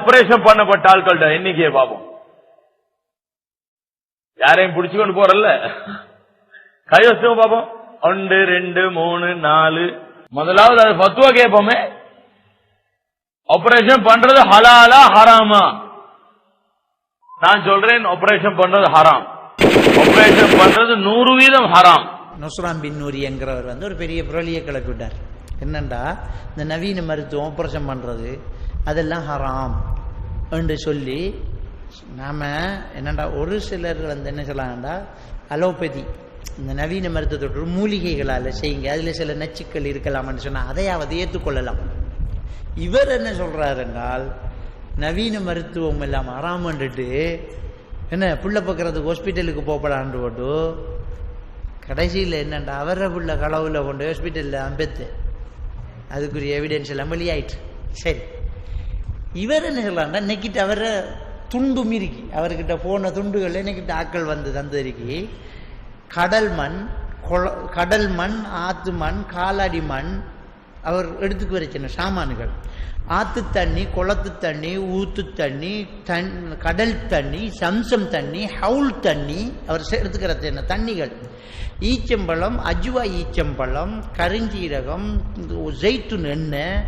Operation பண்ணப்பட்ட ஆட்கள்ட எண்ணிக்கையை பார்ப்போம். யாரையும் பிடிச்சுக்கொண்டு போறல்ல. கைவசம் பார்ப்போம். ஒன்று ரெண்டு மூணு நாலு. முதலாவது அது பத்துவா கேட்போமே. ஆபரேஷன் பண்றது ஹலாலா ஹராமா? நான் சொல்றேன் ஆபரேஷன் பண்றது ஹராம். ஆபரேஷன் பண்றது நூறு வீதம் ஹராம். நொஸ்ராம் பின் நூரி என்கிறவர் வந்து ஒரு பெரிய புரளியை கிளப்பி விட்டார் என்னண்டா? இந்த நவீன மருத்துவம் ஆபரேஷன் பண்றது. அதெல்லாம் ஹராம் என்று சொல்லி நாம் என்னண்டா ஒரு சிலர் வந்து என்ன சொல்லலாம்டா அலோபதி இந்த நவீன மருத்துவத்தோட மூலிகைகளால் செய்யுங்க அதில் சில நச்சுக்கள் இருக்கலாம்னு சொன்னால் அதையாவது ஏற்றுக்கொள்ளலாம். இவர் என்ன சொல்கிறார் என்றால் நவீன மருத்துவம் எல்லாம் ஹராமன்ட்டு என்ன புள்ள பக்கிறதுக்கு ஹாஸ்பிட்டலுக்கு போகப்படான்னு போட்டு கடைசியில் என்னண்டா அவரை புள்ள களவில் கொண்டு ஹாஸ்பிட்டலில் அம்பெத்து. அதுக்குரிய எவிடன்ஸ் எல்லாம் வெளியாயிட்டு சரி. இவர் என்ன சொல்லலாம்டா இன்னைக்கிட்ட அவரை துண்டும் இருக்கி அவர்கிட்ட போன துண்டுகள் இன்னைக்கிட்ட ஆக்கள் வந்து தந்திருக்கி கடல் மண் கொள கடல் மண் ஆத்து மண் காலாடி மண் அவர் எடுத்துக்கு வரைச்சின சாமான்கள். ஆத்து தண்ணி குளத்து தண்ணி ஊத்து தண்ணி தன் கடல் தண்ணி சம்சம் தண்ணி ஹவுல் தண்ணி அவர் எடுத்துக்கிற என்ன தண்ணிகள். ஈச்சம்பழம் அஜுவா ஈச்சம்பழம் கருஞ்சீரகம் ஜெய்த்துன் எண்ணெய்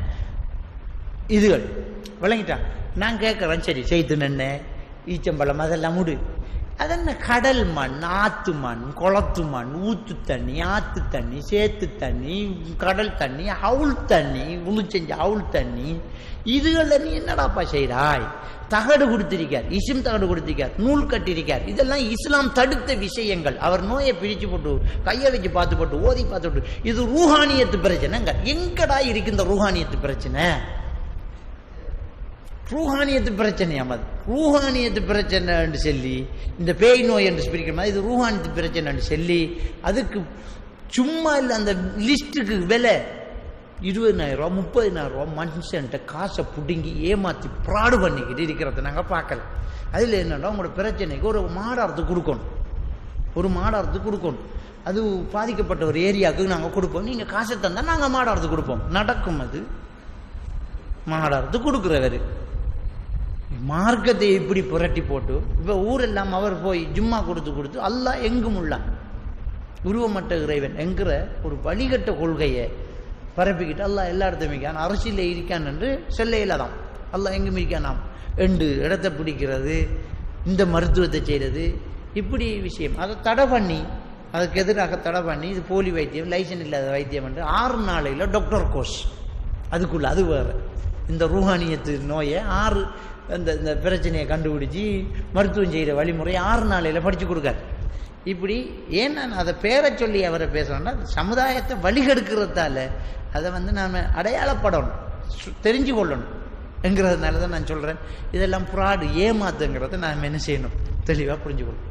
இதுகள். விளங்கிட்டா நான் கேட்குறேன் சரி செய்து நெண்ணு ஈச்சம்பழம் அதெல்லாம் முடு. அதென்ன கடல் மண் ஆத்து மண் குளத்து மண் ஊத்து தண்ணி ஆத்து தண்ணி சேத்து தண்ணி கடல் தண்ணி அவுள் தண்ணி உழு செஞ்ச அவுள் தண்ணி. இதுகளில் நீ என்னடாப்பா செய்கிறாய் தகடு கொடுத்திருக்கார் இசும் தகடு கொடுத்திருக்கார் நூல் கட்டியிருக்கார். இதெல்லாம் இஸ்லாம் தடுத்த விஷயங்கள். அவர் நோயை பிரிச்சு போட்டு கையை வச்சு பார்த்து போட்டு ஓதி பார்த்து போட்டு இது ரூஹானியத்து பிரச்சனைங்க. எங்கடா இருக்கு இந்த ரூஹானியத்து பிரச்சனை? ரூஹானியத்து பிரச்சனையாம் அது. ரூஹானியத்து பிரச்சனை என்று சொல்லி இந்த பேய் நோய் என்று பிரிக்கிற மாதிரி இது ரூஹானியத்து பிரச்சனை என்று சொல்லி அதுக்கு சும்மா இல்லை அந்த லிஸ்ட்டுக்கு விலை இருபதினாயிரம் ரூபா முப்பதினாயிரம் ரூபா மனுஷன்ட்ட காசை பிடுங்கி ஏமாற்றி ப்ராடு பண்ணிக்கிட்டு இருக்கிறத நாங்கள் பார்க்கல. அதில் என்னென்னா உங்களோட பிரச்சனைக்கு ஒரு மாடாரத்து கொடுக்கணும். ஒரு மாடாரத்து கொடுக்கணும். அது பாதிக்கப்பட்ட ஒரு ஏரியாவுக்கு நாங்கள் கொடுப்போம். நீங்கள் காசை தந்தால் நாங்கள் மாடாரத்து கொடுப்போம். நடக்கும் அது. மாடாரத்து கொடுக்குறவர். மார்க்கத்தை இப்படி புரட்டி போட்டு இப்போ ஊரெல்லாம் அவர் போய் ஜும்மா கொடுத்து கொடுத்து அல்லாஹ் எங்கும் உள்ளான். உருவமற்ற இறைவன் என்கிற ஒரு வழிகட்ட கொள்கையை பரப்பிக்கிட்டு அல்லாஹ் எல்லா இடத்தையும் இருக்கான் அரசியலில் இருக்கான் என்று செல்லையில் தான். அல்லாஹ் எங்கும் இருக்கானாம் எண்டு இடத்தை பிடிக்கிறது இந்த மருத்துவத்தை செய்கிறது இப்படி விஷயம். அதை தடை பண்ணி அதுக்கு எதிராக தடை பண்ணி இது போலி வைத்தியம் லைசன் இல்லாத வைத்தியம் என்று ஆறு நாளையில் டாக்டர் கோர்ஸ் அதுக்குள்ள அது வேறு. இந்த ரூஹானியத்து நோயை ஆறு அந்த இந்த பிரச்சனையை கண்டுபிடிச்சி மருத்துவம் செய்கிற வழிமுறை ஆறு நாளையில் படித்து கொடுக்காரு. இப்படி ஏன் நான் அதை பேரை சொல்லி அவரை பேசணும்னா சமுதாயத்தை வழிகெடுக்கிறதால அதை வந்து நாம் அடையாளப்படணும் சு- தெரிஞ்சு கொள்ளணும் என்கிறதுனால தான் நான் சொல்கிறேன் இதெல்லாம் புறாடு ஏமாத்துங்கிறத நாம் என்ன செய்யணும்? தெளிவாக புரிஞ்சுக்கணும்.